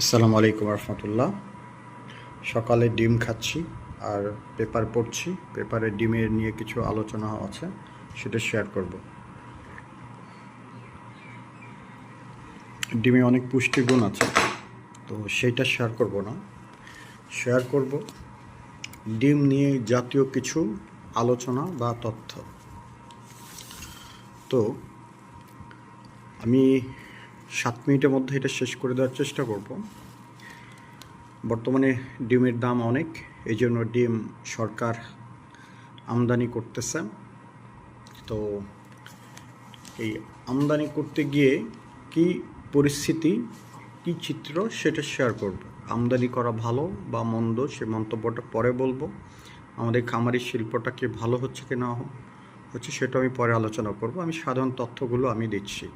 আসসালামু আলাইকুম রহমতুল্লাহ সকালে ডিম খাচ্ছি আর পেপার পড়ছি। পেপারে ডিমের নিয়ে কিছু আলোচনা আছে, সেটা শেয়ার করব। ডিমে অনেক পুষ্টিগুণ আছে, তো সেইটা শেয়ার করব না। শেয়ার করব ডিম নিয়ে জাতীয় কিছু আলোচনা বা তথ্য। তো আমি সাত মিনিটের মধ্যে এটা শেষ করে দেওয়ার চেষ্টা করব। বর্তমানে ডিমের দাম অনেক এই জন্য ডিম সরকার আমদানি করতেছে। তো এই আমদানি করতে গিয়ে কি পরিস্থিতি, কি চিত্র সেটা শেয়ার করব। আমদানি করা ভালো বা মন্দ সে মন্তব্যটা পরে বলব। আমাদের খামারি শিল্পটা কি ভালো হচ্ছে কি না হচ্ছে সেটা আমি পরে আলোচনা করব। আমি সাধারণ তথ্যগুলো আমি দিচ্ছি।